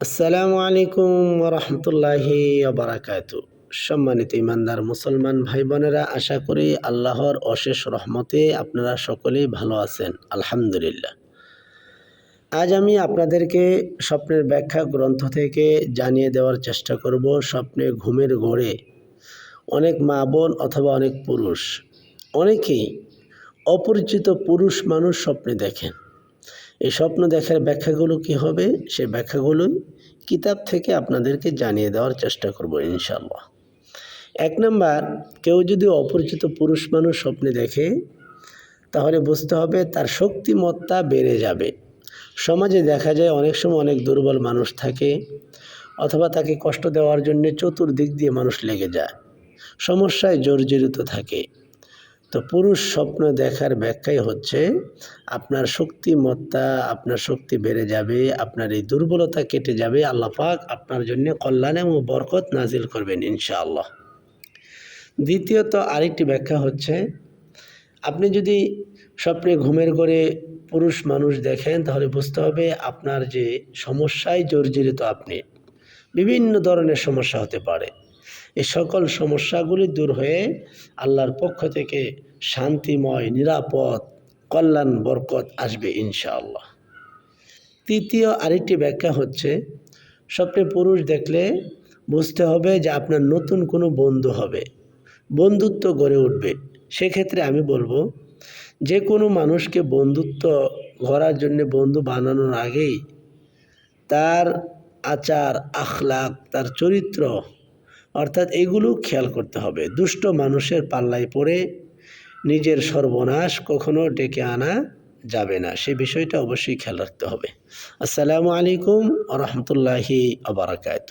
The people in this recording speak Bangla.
আসসালামু আলাইকুম রহমতুল্লাহি বারাকাত সম্মানিত ইমানদার মুসলমান ভাই বোনেরা আশা করি আল্লাহর অশেষ রহমতে আপনারা সকলেই ভালো আছেন। আলহামদুলিল্লাহ। আজ আমি আপনাদেরকে স্বপ্নের ব্যাখ্যা গ্রন্থ থেকে জানিয়ে দেওয়ার চেষ্টা করব, স্বপ্নে ঘুমের ঘোরে। অনেক মা বোন অথবা অনেক পুরুষ, অনেকেই অপরিচিত পুরুষ মানুষ স্বপ্নে দেখেন। এই স্বপ্ন দেখার ব্যাখ্যাগুলো কি হবে? সে ব্যাখ্যাগুলোই কিতাব থেকে আপনাদেরকে জানিয়ে দেওয়ার চেষ্টা করব ইনশাল্লাহ এক নাম্বার, কেউ যদি অপরিচিত পুরুষ মানুষ স্বপ্নে দেখে, তাহলে বুঝতে হবে তার শক্তিমত্তা বেড়ে যাবে। সমাজে দেখা যায় অনেক সময় অনেক দুর্বল মানুষ থাকে, অথবা তাকে কষ্ট দেওয়ার জন্য চতুর্দিক দিয়ে মানুষ লেগে যায়। সমস্যায় জর্জরিত থাকে। তো পুরুষ স্বপ্ন দেখার ব্যাখ্যাই হচ্ছে আপনার শক্তিমত্তা, আপনার শক্তি বেড়ে যাবে, আপনার এই দুর্বলতা কেটে যাবে, আল্লাহ পাক আপনার জন্য কল্যাণ এবং বরকত নাজিল করবেন ইনশাআল্লাহ। দ্বিতীয়ত আরেকটি ব্যাখ্যা হচ্ছে, আপনি যদি স্বপ্নে ঘুমের করে পুরুষ মানুষ দেখেন তাহলে বুঝতে হবে আপনার যে সমস্যায় জর্জরিত আপনি, বিভিন্ন ধরনের সমস্যা হতে পারে। এই সকল সমস্যাগুলি দূর হয়ে আল্লাহর পক্ষ থেকে শান্তিময়, নিরাপদ, কল্যাণ, বরকত আসবে ইনশাআল্লাহ। তৃতীয় আরেকটি ব্যাখ্যা হচ্ছে, স্বপ্নে পুরুষ দেখলে বুঝতে হবে যে আপনার নতুন কোনো বন্ধু হবে। বন্ধুত্ব গড়ে উঠবে। সেক্ষেত্রে আমি বলব, যে কোনো মানুষকে বন্ধুত্ব গড়ার জন্য বন্ধু বানানোর আগেই তার আচার আখলাক তার চরিত্র অর্থাৎ এগুলো খেয়াল করতে হবে। দুষ্ট মানুষের পাল্লায় পড়ে নিজের সর্বনাশ কখনো ডেকে আনা যাবে না। সে বিষয়টা অবশ্যই খেয়াল রাখতে হবে। আসসালামু আলাইকুম রহমতুল্লাহি আবরাকাত